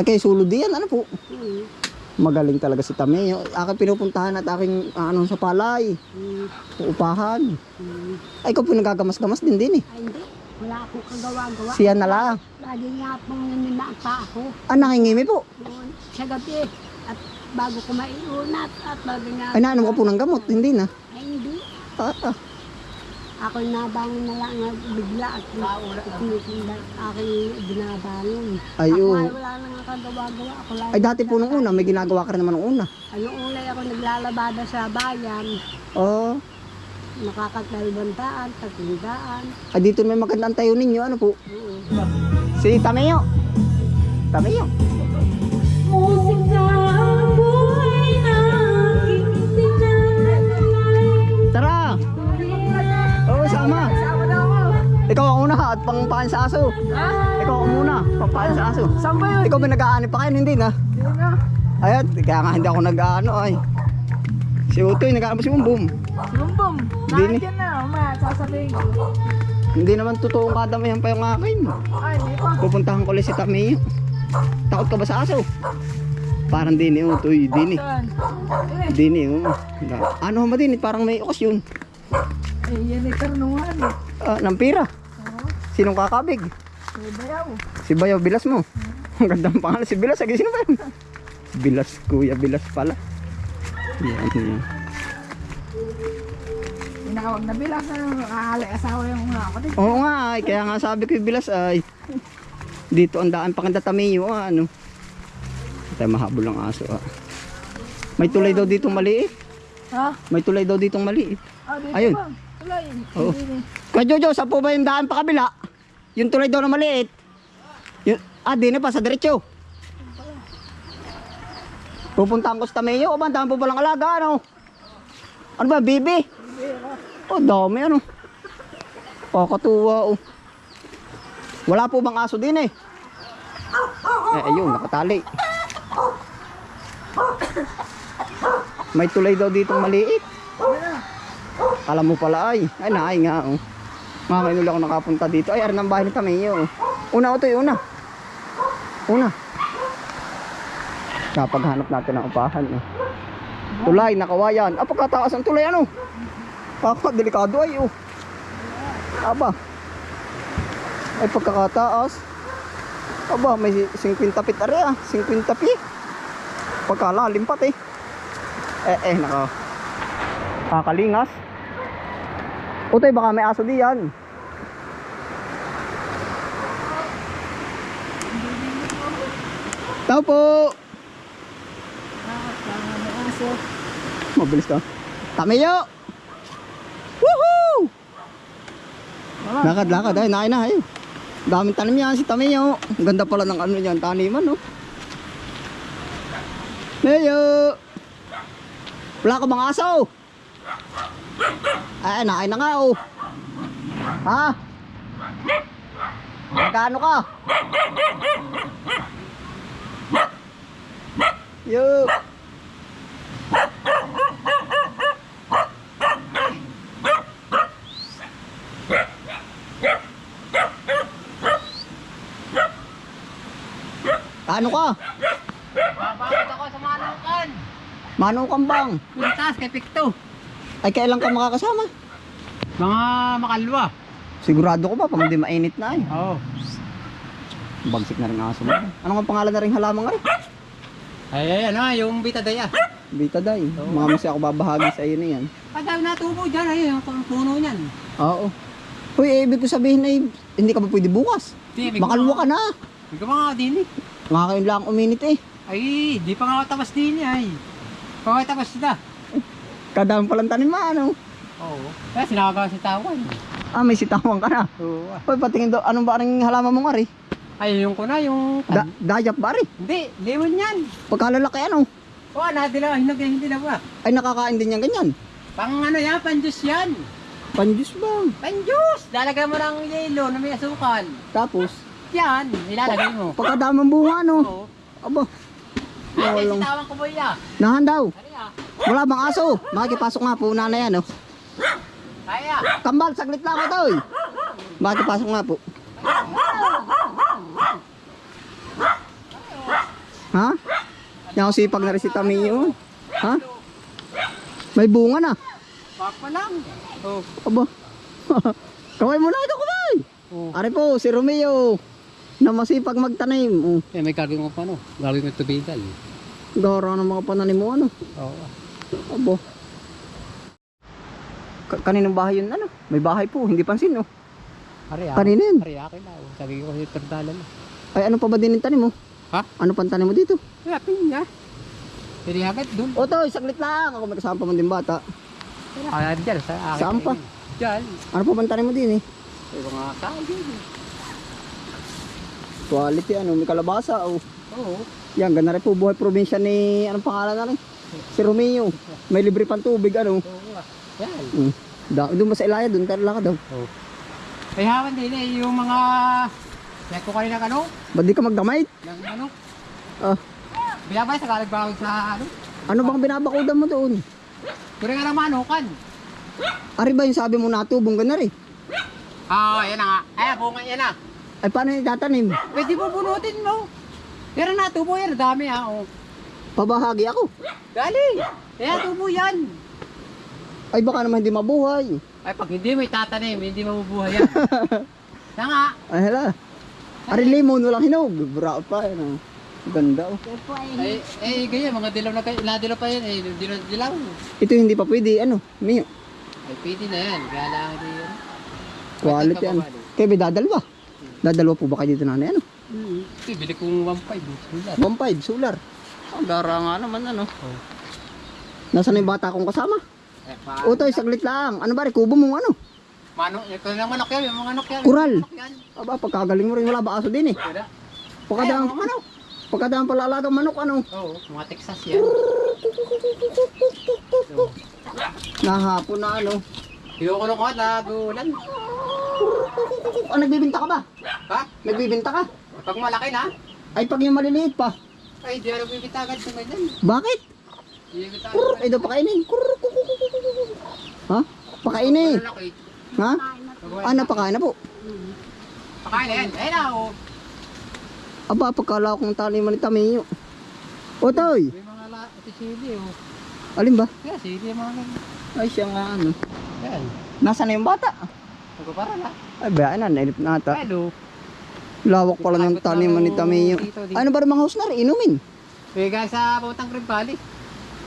Ay kay sulod yan, ano po? Hmm. Magaling talaga si Tameo. Aking pinupuntahan at aking ah, ano sa palay. Hmm. Uupahan. Hmm. Ay, ikaw po nagagamas-gamas din din eh. Ay, hindi. Wala akong kagawa-gawa. Siya na lang. Lagi nga pong naninaata ako. Ah, nakingimi po. Sa gabi. At bago ko maiunat. At bago nga. Ay, naanom ka po ng gamot. Hindi na. Ay, hindi. Ah, ah. Ako nabangon na lang bigla at tinitinda aking binabangon. Ay, Ako ay wala nang kagawa-gawa. Ako lang. Ay, dati po nung una, may ginagawa ka rin naman nung una. Ano ulay ako naglalabada sa bayan. Oo. Nakakatdalbantaan, tatindaan. Ay, dito may magandang tayo ninyo. Ano po? Oo. Si Tameo. Tameo. At pangpahan sa aso. Ikaw ang muna, pangpahan sa aso. Saan ba yun? Ikaw ba nag-aani pa kayo? Hindi na. Hindi na. Ayun, kaya nga hindi ako nag-aano ay. Si Utoy, nag-aano si Bumbum. Bumbum. Hindi ni- Nandiyan na. Umaya, sasabihin ko. Hindi naman totoong kadamayan pa yung akin. Ay, hindi pa. Pupuntahan ko ulit si Tameo. Takot ka ba sa aso? Parang din eh, Utoy, din eh. Saan? Eh, Din eh, oh. Ano ba din eh, parang may ukos yun. eh, yan ay karunungan eh. Ah, ng pira. Sinong kakabig? May bayaw. Si Bayaw Bilas mo. Ang gandang pangalan. Si Bilas. Sino ba yun? Bilas, Kuya Bilas pala. Yan, yan. Inakawag na bilas na aali asawa yung mga kapatid. Oo nga, ay, kaya nga sabi ko yung Bilas ay dito ang daan pa kanda Tamiyo, ah, ano. Tayo mahabol ang aso, ah. May tulay daw ditong maliit. Ha? May tulay daw ditong maliit. Ah, dito Ayun. ba? Tulay. Oo. Kaya Jojo, sa po ba yung daan pa kabila? Yung tulay daw na maliit. Yung, ah, di na pa, sa diretso. Pupuntahan ko sa Tamiyo, o ba, ang dami po palang alaga, ano? Ano ba, bibi? Oh, dami, ano? Kakatuwa, oh. Wala po bang aso din, eh? Eh, ayun, nakatali. May tulay daw ditong maliit. Alam mo pala ay. Ay naay nga oh. Mga kainul ako nakapunta dito. Ay, aran ang bahay ni Tamayo. Una ito una. Una. Kapaghanap natin ng upahan. Oh. Tulay, nakawayan. Ah, pagkataas ang tulay ano? Papa, delikado ay oh. Aba. Ay, pagkakataas. Aba, may 50 pit are ah. 50 pit. Pagkalalim pati. Eh, eh, naka. Kakalingas. Utoy, baka may aso diyan. Tao po! Mabilis ka. Tamiyo! Woohoo! Lakad, lakad. Ay, naay na. Ay. Daming tanim yan si Tamiyo. Ang ganda pala ng ano yan, taniman, no? Mayo! Wala ka bang aso? Ay, naay na nga, oh. Ha? Magkano ka? Yo! Ano ka? Babakit ako sa manukan. Manukan bang? Puntas kay Pikto. Ay, kailan ka makakasama? Mga makalwa. Sigurado ko ba pang hindi mainit na ay. Oo. Bagsik na rin ang aso mo. Ano nga pangalan na rin halamang nga rin? Ay, ay, ano, yung bitadaya. Bita day. Mga masi ako babahagi sa iyo na yan. Pagka natubo dyan, ay, yung puno niyan. Oo. Uy, eh, ibig ko sabihin ay hindi ka ba pwede bukas? Di, may Makalwa ka na. May mga din eh. Kayo lang uminit eh. Ay, di pa nga ako tapos din eh, ay. Tapos na. Kadami palang tanim ano. Oo. Kaya sinakaga si tawan. Ah, may sitawang ka na. Oo. Uy, patingin daw, anong ba rin halaman mo nga rin? Ay, yung ko na, yung... Da dayap ba rin? Hindi, lemon yan. Pagkalalaki ano? Oo, na, hindi na, hindi na, hindi na ba? Ay, nakakain din yan ganyan. Pang ano yan, panjus yan. Panjus bang? Panjus! Lalagay mo ng yelo na may asukal. Tapos, Yan, ilalagay mo. pagkadamang bunga ano? Oo. Aba, Ay, Walang- si tawang ko boy ah. nahan daw. Ano? Wala bang aso? Makikipasok nga po na na yan oh. Kaya. Kambal, saglit lang ito eh. Makikipasok nga po. Ha? Yung sipag na rin si Tamiyo. Ha? May bunga na. Papa lang. Oh. Aba. kaway mo na ito, kaway. Oh. Ari po, si Romeo. Na masipag magtanim. Oh, Eh, may gagawin ko pa no. Gagawin ko tubigal. gara ng mga pananim mo, ano. Oo. Aba. Ka- kaninong bahay yun, ano? May bahay po, hindi pansin, oh. Ari, Kanina yun. Ari, akin na. oh. Sabi ko kasi tagdalan na. Ay, ano pa ba din yung tanim mo? Ha? Ano pang tanim mo dito? Kaya, pinya. Hindi agad dun. O, to, saglit lang. Ako may kasama pa man din bata. Ah, dyan, sa akin. Saan pa? Dyan. Ano pa tanim mo din, eh? May mga saging. Quality, ano, may kalabasa, oh. Oo. Yan, ganda rin po buhay probinsya ni, anong pangalan na rin? Si Romeo. May libre pang tubig, ano. Oo. ah. Yan. Mm. Da, doon ba sa Ilaya, doon tayo lakad daw. Oo. Ay, hawan din eh, yung mga... Kaya ko kanina ano? Ba't di ka magdamay? Ng ano? Ah, Binabay sa kalagbawag sa ano? ano bang binabakudan mo doon? Kuri nga naman, hukan. Ari ba yung sabi mo natubong ka na rin? Ah, yan na nga. Ay, bunga yan na. Ay, paano yung tatanim? Pwede mo bunutin mo. Pero na, tubo yan. Dami ha. Oh. Pabahagi ako. Dali. Kaya tubo yan. Ay, baka naman hindi mabuhay. Ay, pag hindi mo itatanim, hindi mabubuhay yan. Kaya nga. Ay, hala. Ari limon, walang hinog. Bra pa, ano. Ganda, oh. Yan po ay Ay, eh, ganyan. Mga dilaw na kayo. Nadilaw pa yan. Eh, dilaw, dilaw. Ito hindi pa pwede, ano, Mio. Ay, pwede na yan. Kaya lang hindi yan. Quality, ano. Kaya may dadalwa. Dadalwa po ba kayo dito nanay, ano? Mm. Ito, bili kong 1.5. Sulat. 1.5, solar. Ang gara nga naman, ano. Nasaan na yung bata kong kasama? Eh, pa. Utoy, saglit lang. Ano ba, kubo mo, ano? Manok, ito na manok yan. Yung mga manok yan. Kural. Manok yan. Aba, pagkagaling mo rin, wala ba aso din eh. Kaya, Pagkadaan, Ay, manok. pagkadaan pala alagang manok, ano? Oo, mga Texas yan. Nahapon na, ano. Kinukulong ko at nagulan. Oh, nagbibinta ka ba? Ha? Nagbibinta ka? Pag malaki na, Ay, pag yung maliliit pa. ay di ano bibitagan sa ganyan. Bakit? Kurr, ay daw pakainin. Kurr. Ha? Pakainin. Malaki. Ha? Ah, napakain na po. Pakain na yan. Ayun na, oh. Aba, pagkala kong taliman ni Tamiyo. Otoy, May mga la, ito sili, oh. alin ba? Kaya sili mga. Ay, siya nga, ano. Yan. Nasaan na yung bata? Nagpapara na. Ay, ba, na, nailip na ata. Hello. Lawak pala ng taniman ni Tamiyo. Ano ba mga house na rin? Inumin. Bigay sa Green Valley.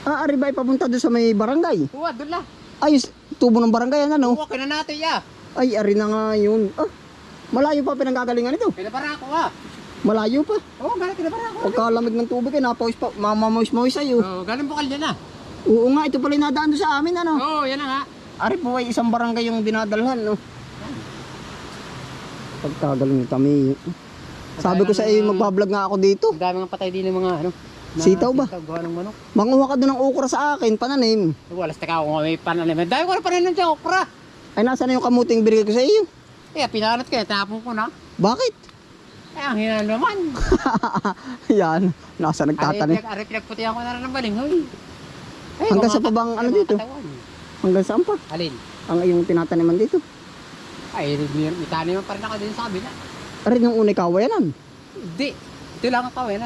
Ah, ari ba papunta doon sa may barangay? Uwa, doon lang. Ay, tubo ng barangay, ano? Uwa, kina natin, ya. Ay, ari na nga yun. Ah, malayo pa pinanggagalingan ito. Pinapara ako, ah. Malayo pa. Oo, galing pinapara ako. Pagkalamig ng tubig, eh, napawis pa, mamamawis-mawis sa'yo. Oo, galing bukal yan, ah. Oo nga, ito pala yung nadaan doon sa amin, ano? Oo, yan na nga. Ari po ay isang barangay yung dinadalhan, no? Pagkagaling ni Tami. Sabi ko sa iyo, magbablog nga ako dito. Ang dami nga patay din ng mga, ano. Sitaw ba? Sitaw, gawa ng manok. Manguha ka doon ng okra sa akin, pananim. Walas taka ako may pananim. Dahil na pananim dyan, okra. Ay, nasa na yung kamuting binigay ko sa iyo? Eh, pinanat ko, tapon ko na. Bakit? Eh, ang hina naman. Yan, nasa nagtatanim. Ari, pinagputihan ko na rin ng baling, hoy. Ay, Hanggang mga sa pa bang ano dito? katawan. Hanggang saan pa? Alin? Ang iyong tinataniman dito. Ay, may- may taniman pa rin ako din sa kabila. Ari yung unay kawayanan. Hindi. Ito lang ang kawin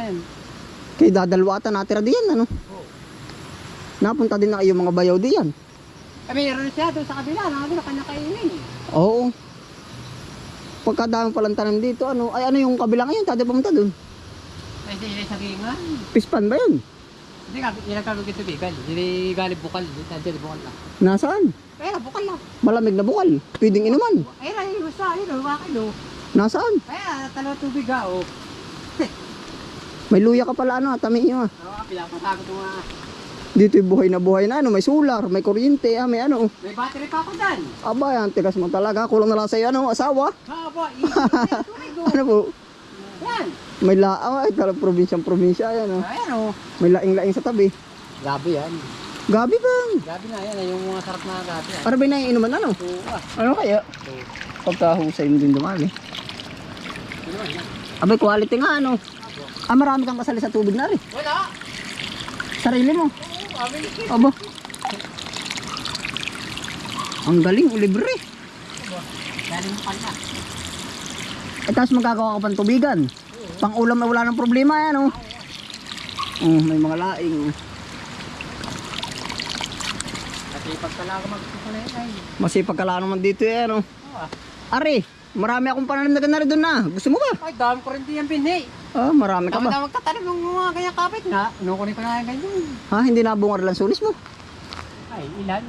Kay dadalwatan natira diyan, ano? Napunta din na kayo mga bayaw diyan. Ay, mayroon siya doon sa kabila. Nakabi na kanya kainin. Oo. Pagkadami palang tanim dito, ano? Ay, ano yung kabila ngayon? Tadi pumunta doon. Ay, sila sa gingan. Pispan ba yun? Hindi ka, inagkabig ito bigal. Hindi galib bukal. Hindi bukal lang. Nasaan? Ay, na, bukal lang. Malamig na bukal. Pwedeng inuman. Ay, yung basta. Ayun, oh, wakil, oh. Nasaan? Ay, ah, talo tubig, ah, oh. May luya ka pala, ano? Tami nyo, ah. Oo, pinapasagot ko nga. Dito yung buhay na buhay na, ano? May solar, may kuryente, ah, may ano. May battery pa ako dyan. Aba, yan, tigas mo talaga. Kulang na lang sa'yo, ano? Asawa? Ha, ba, i- Ano po? Yan. May la... Ah, ay, talagang probinsyang probinsya, yan, oh. Ayan, oh. May laing-laing sa tabi. Gabi yan. Gabi bang? Gabi na yan, yung mga sarap na gabi. yan. Ano ba yung inuman, ano? Oo, ah. Ano kaya? Oo. Pagkahusay mo din dumali. Ano ba yan? Abay, quality nga, ano? Ah, marami kang kasali sa tubig na rin. Wala. Sarili mo. Oo, amin. Aba. Ang galing, libre. Galing mo pala. Eh, tapos magkagawa ka pang tubigan. Pang ulam na wala ng problema, yan, oh. Mm, may mga laing. Kasi pag talaga magkukulay ay. Masipag ka lang naman dito eh, ano. Oo ah. Ari, marami akong pananim na ganari doon na. Gusto mo ba? Ay, dami ko rin din yung binhi. Ah, marami ka Tama ba? na magtatanim ng mga kanya kapit nga. Nukunin ko na yung ganyan. Ha, hindi na bunga lang sunis mo. Ay, ilan?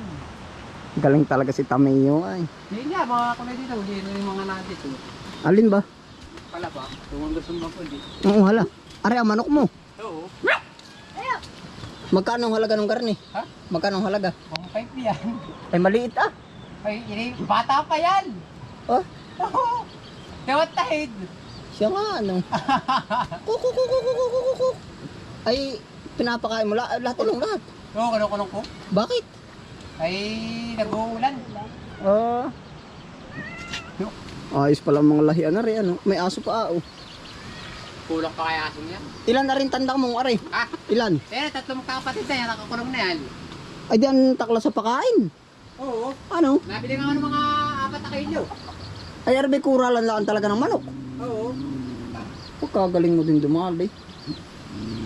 Galing talaga si Tamayo ay. Hindi nga, mga kulay dito. Hindi na yung mga nandito. Alin ba? Pala ba? Tumang gusto mo po di. Oo, hala. Ari, ang manok mo. Oo. Magkano ang halaga ng karne? Ha? Magkano ang halaga? Mga five yan. Ay, maliit ah. Ay, ini, bata pa yan. Oh, Oo. Dawat tahid. Siya nga ano. Kuku, kuku, kuku, kuku, kuku. Ay, pinapakain mo lahat, lahat ilong lahat. Oo, kanong ko. Bakit? Ay, nag-uulan. Ah. Ayos pala mga lahi ano rin ano. May aso pa ah, oh. Kulang pa kaya aso niya. Ilan na rin tanda mong ari? Ah, Ilan? eh, tatlong kakapatid na yan. Nakakulong na yan. Ay di ang takla sa pakain. Oo. Ano? Nabili nga ng mga apat na kilo. Ay arbe kuralan lang talaga ng manok. Oo. Pagkagaling mo din dumali.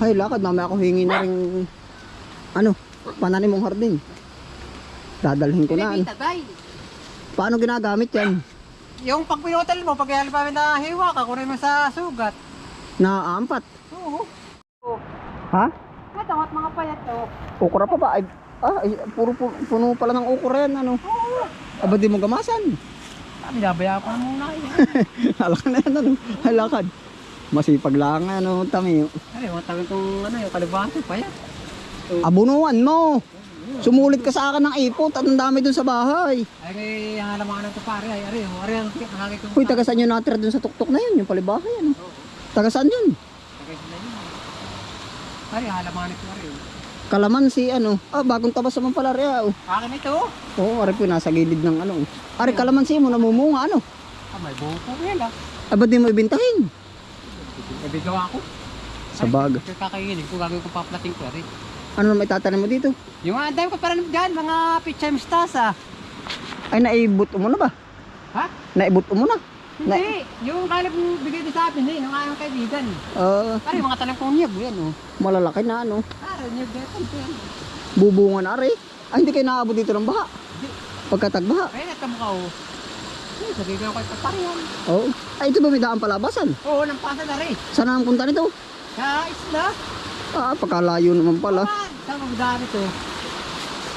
Ay lakad, mamaya ako hingi na rin ano, pananim mong hardin. Dadalhin ko na. Ano. Paano ginagamit yan? Yung pag pinutal mo, pag halimbawa na hiwa ka, kunin mo sa sugat. Naaampat. Oo. Ha? Ito, at mga payat to. Ukura pa ba? Ay, ah, ay, puro pu- puno pala ng ukura yan, ano? Aba di mo gamasan. Sabi, nabaya pa muna kayo. Halakad na yan, ano? Ay, lakad. Masipag lang, ano, tami. Ay, mga tawin kong ano, yung kalibasa, payat. Abunuan mo. Sumulit ka sa akin ng ipot at ang dami dun sa bahay. Ay, ngay, ang alamangan ng pare, ay, ari, ari, ang nakakit kong... Uy, taga saan yung natira dun sa tuktok na yun? Yung palibahay, ano? Taga saan yun? Tagay sila yun. Ari, ang alamangan ko, ari. Kalamansi, ano? Ah, bagong tabas naman pala rin, ah. oh. Akin ito. Oo, ari po, nasa gilid ng ano. Ari, kalamansi mo, namumunga, ano? Ah, may buho po yan, ah. Ah, ba't di mo ibintahin? Nabigawa ko. Sa bag. Ay, kakainin ko, gagawin ko paplating ko, ari. Ano na may tatanim mo dito? Yung ang dami ko parang dyan, mga pichay mustasa. Ay, naibot mo na ba? Ha? Naibot mo na? Na- Hindi, yung kalip mo bigay din sa akin, hindi, nung ayong kaibigan. Ah, Pare, mga talang kong niyog, yan, oh. malalaki na, ano? Pare, niyog, yan. Bubungan na, ari. Ay, hindi kayo naabot dito ng baha. Pagkatagbaha. Ay, natam ka, oh. Sabi ko kay pare yan. Oo. Ay, ito ba may daan palabasan? Oo, nang pasa na rin. Saan ang punta nito? Sa isla. Ah, pagkalayo naman pala. Ah, Saan mo dami to?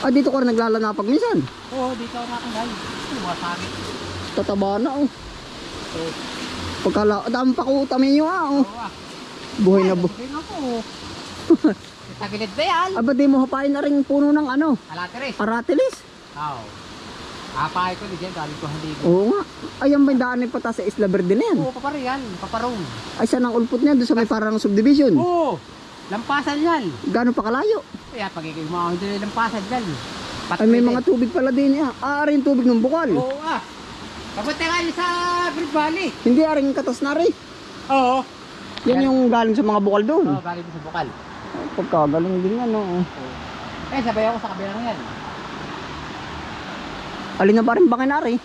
Ah, dito ko rin naglalanapag minsan. Oo, dito ako nakakagay. Ano mga sabi? Tataba na, oh. Pagkala, dami pa ko utamin nyo, ah, oh. Ah. Buhay na bu. Sabi nga po. Tagilid ba yan? Ah, ba't di mo hapain na rin puno ng ano? Alateres. Aratilis? Oo. Apay ko din dyan, galing ko hindi. Oo nga. Ay, ang may daan ay pata sa Isla Verde na yan. Oo, papare yan. Paparong. Ay, saan ang ulpot niya? Doon sa may parang subdivision. Oo. Lampasan yan. Gano'n pa kalayo? Kaya pagiging mga hindi lampasan dyan. Ay, may mga tubig pala din. Ah, ah rin tubig ng bukal. Oo ah. Papunta yun sa Great Valley. Hindi, aring katas na rin. Oo. Yan yung galing sa mga bukal doon. Oo, galing sa bukal. Ay, Pagkagaling din yan, oh. Eh, sabay ako sa kabilang yan. Alin na ba rin bakin ari?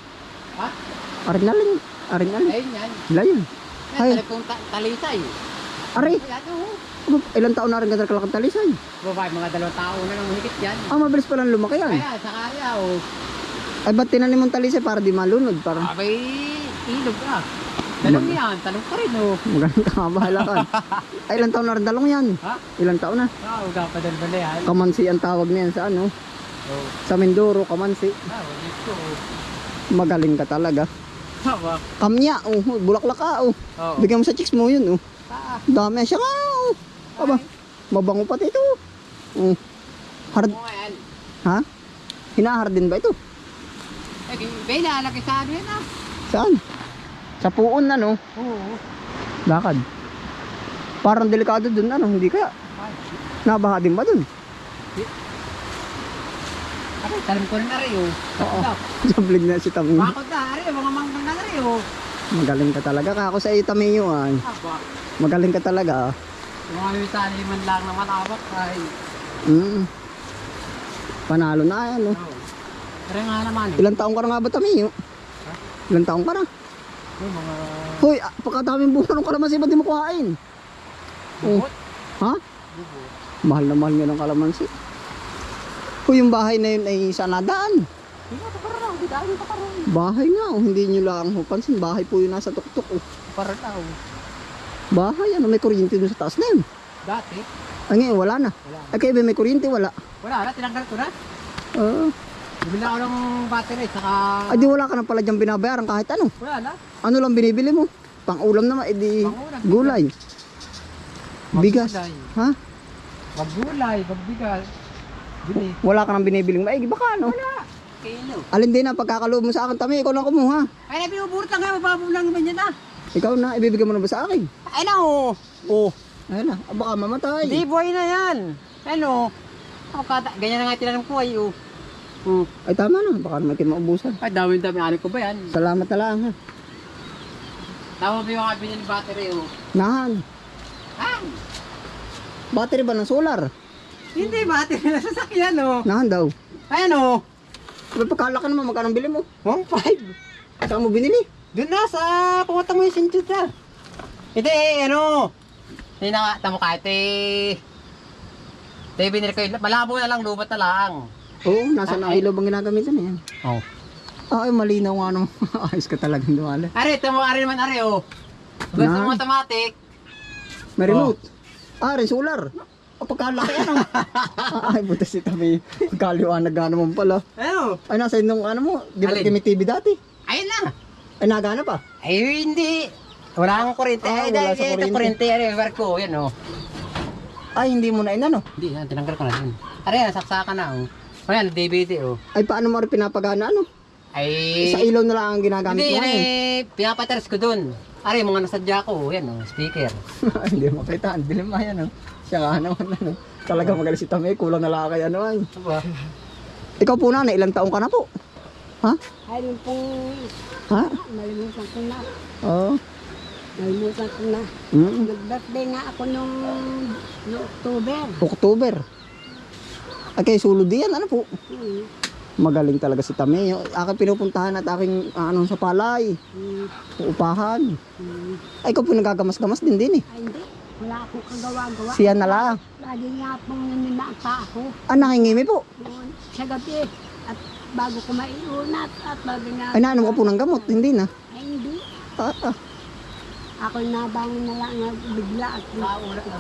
Ha? Arin alin. Arin alin. Ayun yan. Layan. Yan, Ay. talip kong ta- talisay. Ari, Yan, oo. ano, ilang taon na rin ka kalakang talisay? Babae, mga dalawang tao na nang mahigit yan. Ah, mabilis pa lang lumaki yan. Kaya, sa kaya, oh. Ay, ba't tinanim mong talisay para di malunod? Para Abay, ilog ah. Dalong yan, talong pa rin, oh. magaling ka mabahala ka. Ay, ilang taon na rin dalong yan. Ha? Ilang taon na. Ah, uga pa dal bala yan. Kamansi ang tawag niyan sa ano. Oo. Sa Mindoro, kamansi. Ah, wala ko, oh. Magaling ka talaga. Haba. Kamya, oh, bulaklak ka, oh. Oo. Bigyan mo sa chicks mo yun, oh. Ah, Dami siya nga, oh. Aba, mabango pati ito. Oh. Hard, nga yan. ha? Hinahard din ba ito? Eh, Bela, laki sa ano yan ah. Saan? Sa puon, ano? Oo. Lakad. Parang delikado dun, ano? Hindi kaya? Ay, Nabaha din ba dun? Ano, talim ko rin na rin, oh. Oo. Ito. Jablig na si Tamiyo. Bakit na, ari, mga manggang na rin, oh. Magaling ka talaga. Kako sa iyo, Tamiyo, ay. Aba, Magaling ka talaga, ah. yung mga mitali man lang na malawak, ay, Mm. Panalo na yan, oh. oh. Pero nga naman, eh. Ilang taong ka na nga ba, Tamiyo? Ilang taong ka na? Yung mga... Hoy, ah, pagkadaming bunga ng kalamansi, ba't di mo kuhain? Oh. Ha? Mahal na mahal nga ng kalamansi. Kung yung bahay na yun ay saan nadaan? Bahay nga, oh, hindi nyo lang ho pansin. Bahay po yun nasa tuktok. Oh. Para daw. Bahay, ano, may kuryente doon sa taas na yun. Dati, Ay ngayon, wala na. wala. Ay kayo ba may kuryente? Wala. Wala na, tinanggal ko na. Oo. Bumili ako ng battery, saka... ay di wala ka na pala dyan binabayaran kahit ano. Wala na. Ano lang binibili mo? Pang ulam naman, edi Pang-ulam. gulay. Bigas. Maggulay. Ha? Maggulay, magbigas. Bili. Wala ka nang binibiling maigi. Baka ano? Kilo. Alin din ang pagkakaloob mo sa akin, Tami. Ikaw na kumuha. Ay, nabinuburot lang nga, mababaw lang naman yan ah. Ikaw na, ibibigay mo na ba sa akin? Ay na oh. Oh. Ayun na, baka mamatay. Hindi buhay na yan. Ano? Ganyan na nga tinanong ko ay oh. Hmm. Ay tama na, baka naman kayo maubusan. Ay, dami dami ano ko ba yan? Salamat na lang ha. Tama ba yung kabili ng battery oh? Nahan, Ah! battery ba ng solar? Hindi battery na sasakyan oh. Nahan daw. Ayan oh. May pagkalaki naman, magkano bili mo? 1.5. Saan mo binili? Doon na sa pumunta mo yung sinjud na. Hindi eh, ano. Hindi na nga, tamo kahit eh. Hindi, binili ko yun. Malabo na lang, lubat na lang. Oo, nasa Ah, na ilaw bang ginagamitan na yan? Oh. Ah, ay malinaw nga naman. Ayos ka talagang dumala. Are, tamo, are naman, are oh. Gusto mo automatic. May remote. Ah, rin solar. O pagkalaki ano? Ah, ay, buta si Tami. Pagkaliwanag nga naman pala. Ano? Ay, nasa nung ano mo, di ba may TV dati? Ayun na. Ay, nagana pa. Ay, hindi. Wala akong kuryente. Ah, Ay, wala dahil sa ito kuryente. kuryente. Are, yung ko. Yan oh. Ay, hindi mo na inano. Hindi, yan, tinanggal ko na din. Are, yan, saksakan na oh. O yan, DVD oh. Ay, paano mo rin pinapagana ano? Ay, Sa ilaw na lang ang ginagamit hindi, mo yan ngayon. eh, pinapaters ko dun. Are, mga nasadya ko, yan oh, speaker. Hindi makita. Ang dilim nga yan, oh. Siya nga naman, ano. Talaga magaling si Tami. Kulang na lang kay ano, ay. Ikaw po na, ilang taong ka na po? Ha? Ay, nung pong Ha? nalimutan ko na. Oo. Nalimutan ko na. Mm. Nag-birthday nga ako nung, nung October. October. Ay, kay sulod yan, ano po? Hmm. Magaling talaga si Tami. Aking pinupuntahan at aking ano sa palay. Hmm. Uupahan. Hmm. Ay, ikaw po nagagamas-gamas din din eh. Ay, hindi. Wala akong kagawa-gawa. Siya na lang. Lagi nga pong ninimata ako. Ah, nakingimi po. Noon, sa gabi. At bago ko maiunat. At bago nga. Ay, naanom ka po ng gamot. Hindi na. Ay, hindi. Ah, ah. Ako nabangon na lang bigla at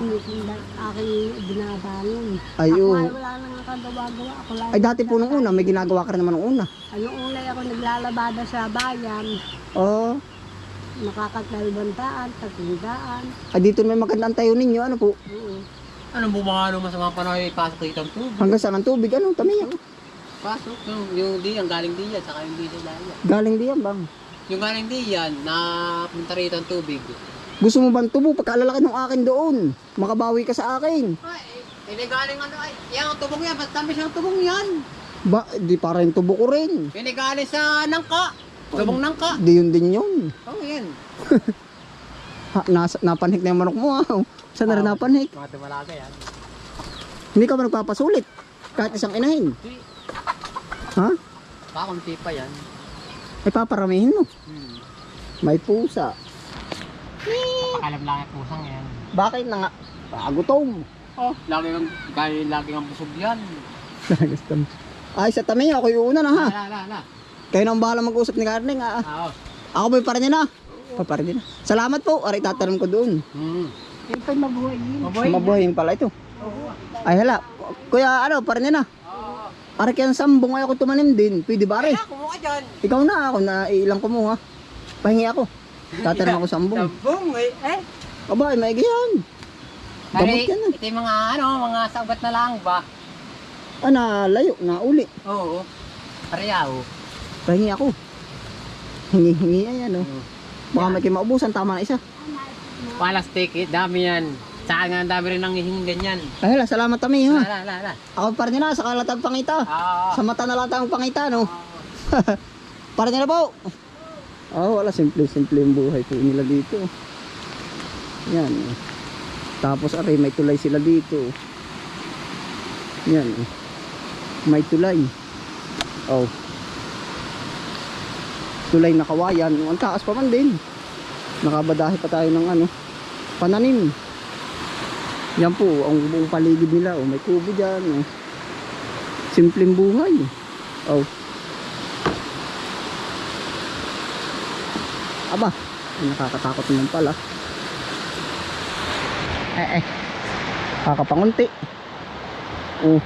tinitindag aking binabangon. Ay, Ako ay wala nang kagawa-gawa. Ako lang. Ay, dati po nung una, may ginagawa ka rin naman nung una. Ano ulay ako naglalabada sa bayan. Oo. Nakakatlalbantaan, tatindaan. Ay, dito may magandang tayo ninyo. Ano po? Oo. Ano mo mga ano masama pa na ipasok dito ang tubig? Hanggang saan ang tubig? Ano? Tami yan. Pasok, yung, yung di, ang galing di yan, saka yung di sa daya. Galing diyan bang? Yung galing di yan, na punta rito ang tubig. Gusto mo bang tubo? Pagkalalaki ng akin doon. Makabawi ka sa akin. Ay, hindi galing ano, ay, yan ang tubong yan, ba't tamis ang tubong yan? Ba, di para yung tubo ko rin. Hindi galing sa nangka, tubong nangka. Di yun din yun. Oh, yan. Ha, nas, napanhik na yung manok mo. Ah. Saan na rin napanhik? Mga tumalaga yan. Hindi ka ba nagpapasulit? Kahit isang inahin. Ha? kakunti pa yan. Ay paparamihin mo. Hmm. May pusa. Pakalam lang ang pusang yan. Bakit na nga? Pagutom. Oh, lagi kang, kaya lagi kang busog yan. Gusto. Ay, sa tami, ako yung una na ha. La, la, la. Kayo na ang bahala mag-usap ni Karning ha. Ah, oh. Ako ba pa rin na? Pa pa rin na. Salamat po. Aray tatanong ko doon. Hmm. Yung pa'y mabuhay din. Maboy. Mabuhayin pala ito. Ay hala. Kuya, ano, pa rin na. Aray kaya sambong ay ako tumanim din. Pwede ba? Kaya, kumuha dyan. Ikaw na ako na ilang kumuha. Pahingi ako. Tatanong ako sambong. Sambong, eh. Eh, Aba, ay maigi yan. Gamot Pare, yan ah. ito yung mga ano, mga saubat na lang ba? Ah, na layo, na uli. Oo. Pareyaw. Pahingi ako. Hingi-hingi oh. Hmm. Baka may kayo maubusan, tama na isa. Palastik, eh, dami yan. Saan nga ang dami rin nang hihing ganyan. Ay hala, salamat kami ha. la, la, la. Ako pa rin na, sa kalatag pangita. Ah, Sa mata na lang tayong pangita, no? Para nila po. Oh, wala. Simple-simple yung buhay po nila dito. Yan. Tapos, aray, may tulay sila dito. Yan. May tulay. Oh. Tulay na kawayan. Ang taas pa man din. Nakabadahe pa tayo ng ano, pananim. Yan po, ang buong paligid nila. Oh, may kubo dyan. Oh. Simpleng buhay. Oh. Aba, nakakatakot naman pala. Eh eh. Kakapangunti. Oh.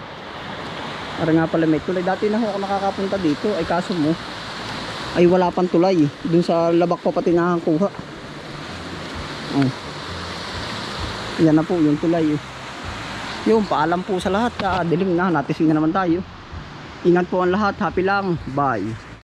Para nga pala may tulay. Dati na ako nakakapunta dito. Ay kaso mo. Ay wala pang tulay. Dun sa labak pa pati nakakuha. Oh. Yan na po yung tulay. Eh. Yung paalam po sa lahat. Ah, dilim na. Natising na naman tayo. Ingat po ang lahat. Happy lang. Bye.